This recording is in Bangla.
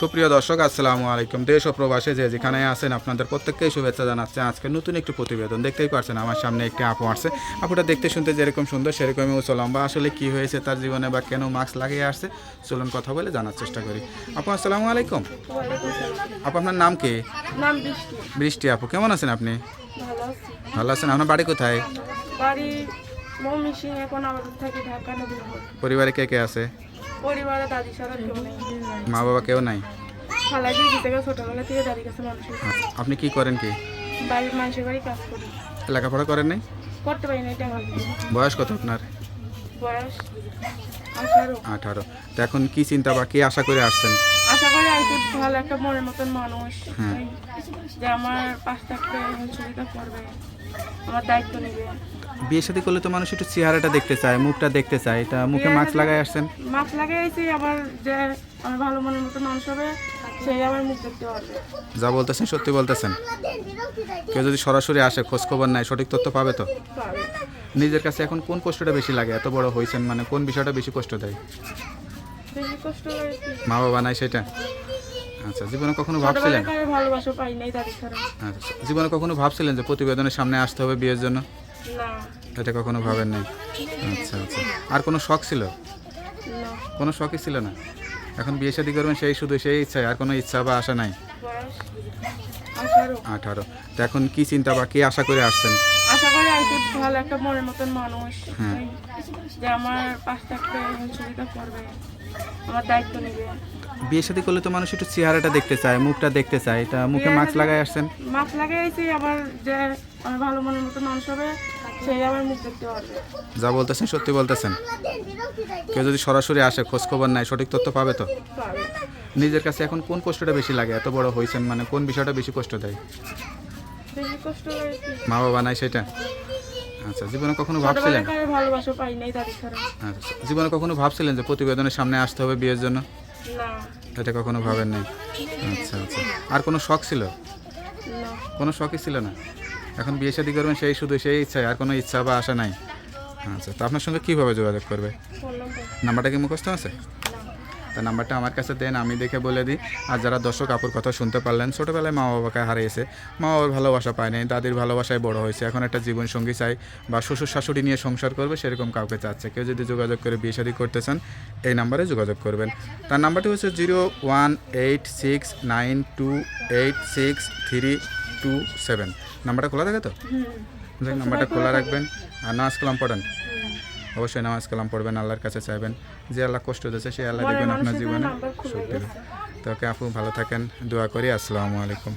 সুপ্রিয় দর্শক আসসালামু আলাইকুম। দেশ ও প্রবাসে যে যেখানে আছেন আপনাদের প্রত্যেককেই শুভেচ্ছা জানাচ্ছে। আজকে নতুন একটি প্রতিবেদন। দেখতেই পারছেন আমার সামনে একটি আপু আসছে। আপুটা দেখতে শুনতে যেরকম সুন্দর সেরকমই উঁচু লম্বা আসলে কি হয়েছে তার জীবনে বা কেন মাস্ক লাগিয়ে আসছে চলুন কথা বলে জানার চেষ্টা করি। আপু আসসালামু আলাইকুম। আপু আপনার নাম কি? বৃষ্টি। আপু কেমন আছেন আপনি? ভালো আছেন আপনার বাড়ি কোথায়? পরিবারে কে কে আছে? পরিবারে দাদি ছাড়া কেউ নেই। মা বাবা কেউ নাই? খালা দিয়ে থেকে ছোটবেলা থেকে দাদি কাছে মানুষ আপনি কি করেন কি? বাড়ির মানুষের বাড়ি কাজ করি। লেখাপড়া করেন নাই? করতে পারি না এটা বয়স কত আপনার? বয়স? আঠারো। তো এখন কি চিন্তা বা কি আশা করে আসছেন? আশা করি আর কি ভালো একটা মনের মতন মানুষ। হ্যাঁ। যে আমার পাশ করবে আমার দায়িত্ব নেবে। বিয়ে শাদী করলে তো মানুষ একটু চেহারাটা দেখতে চায় মুখটা দেখতে চায়। এটা মুখে মাস্ক লাগাই আসছেন? মাছ লাগাইছি আবার যে আমার ভালো মনের মতো মানুষ হবে সেই আমার মুখ দেখতে পারবে। যা বলতেছেন সত্যি বলতেছেন। কেউ যদি সরাসরি আসে খোঁজ খবর নেয় সঠিক তথ্য পাবে তো? পাবে। নিজের কাছে এখন কোন কষ্টটা বেশি লাগে? এত বড় হয়েছেন মানে কোন বিষয়টা বেশি কষ্ট দেয়? মা বাবা নাই সেটা? আচ্ছা জীবনে কখনো ভাবছিলেন? আচ্ছা জীবনে কখনো ভাবছিলেন যে প্রতিবেদনের সামনে আসতে হবে বিয়ের জন্য? এটা কখনো ভাবেন নাই? আচ্ছা আচ্ছা। আর কোনো শখ ছিল? কোনো শখই ছিল না? এখন বিয়ে শাদী করবেন সেই শুধু সেই ইচ্ছায় আর কোনো ইচ্ছা বা আশা নাই? আঠারো। তো এখন কি চিন্তা বা কি আশা করে আসছেন? ভালো একটা মনের মতন মানুষ। হ্যাঁ। যে আমার পাশ থাকতে সুবিধা করবে আমার দায়িত্ব নেবে। বিয়ে শাদী করলে তো মানুষ একটু চেহারাটা দেখতে চায় মুখটা দেখতে চায়। এটা মুখে মাস্ক লাগাই আসছেন? মাছ লাগাইছি আবার যে আমার ভালো মনের মতো মানুষ হবে সেই আমার মুখ দেখতে পারবে। যা বলতেছেন সত্যি বলতেছেন। কেউ যদি সরাসরি আসে খোঁজ খবর নেয় সঠিক তথ্য পাবে তো? নিজের কাছে এখন কোন কষ্টটা বেশি লাগে? এত বড় হয়েছেন মানে কোন বিষয়টা বেশি কষ্ট দেয়? মা বাবা নাই সেটা? আচ্ছা জীবনে কখনো ভাবছিলেন? ভালোবাসা পাই নাই আচ্ছা জীবনে কখনো ভাবছিলেন যে প্রতিবেদনের সামনে আসতে হবে বিয়ের জন্য? এটা কখনো ভাবেন নাই? আচ্ছা আচ্ছা। আর কোনো শখ ছিল? কোনো শখই ছিল না? এখন বিয়ে শাদী করবেন সেই শুধু সেই ইচ্ছায় আর কোনো ইচ্ছা বা আশা নাই? আচ্ছা তো আপনার সঙ্গে কীভাবে যোগাযোগ করবে? নাম্বারটা কি মুখস্থ আছে? তা নাম্বারটা আমার কাছে দেন আমি দেখে বলে দিই। আর যারা দর্শক আপুর কথা শুনতে পারলেন ছোটোবেলায় মা বাবাকে হারিয়েছে। মা বাবার ভালোবাসা পায়নি দাদির ভালোবাসায় বড় হয়েছে। এখন একটা জীবন সঙ্গী চাই বা শ্বশুর শাশুড়ি নিয়ে সংসার করবে সেরকম কাউকে চাচ্ছে। কেউ যদি যোগাযোগ করে বিয়ে শাদী করতে চান এই নাম্বারে যোগাযোগ করবেন। তার নাম্বারটি হচ্ছে zero one eight six nine two eight six three two seven. নাম্বারটা খোলা থাকে তো? নাম্বারটা খোলা রাখবেন। আর নামাজ কালাম পড়েন। হুম। অবশ্যই নামাজ কালাম পড়বেন আল্লাহর কাছে চাইবেন। যে আল্লাহ কষ্ট দিয়েছে সেই আল্লাহ দেখবেন আপনার জীবনে। শক্তি। তো ওকে আপু ভালো থাকেন দোয়া করি আসসালামু আলাইকুম।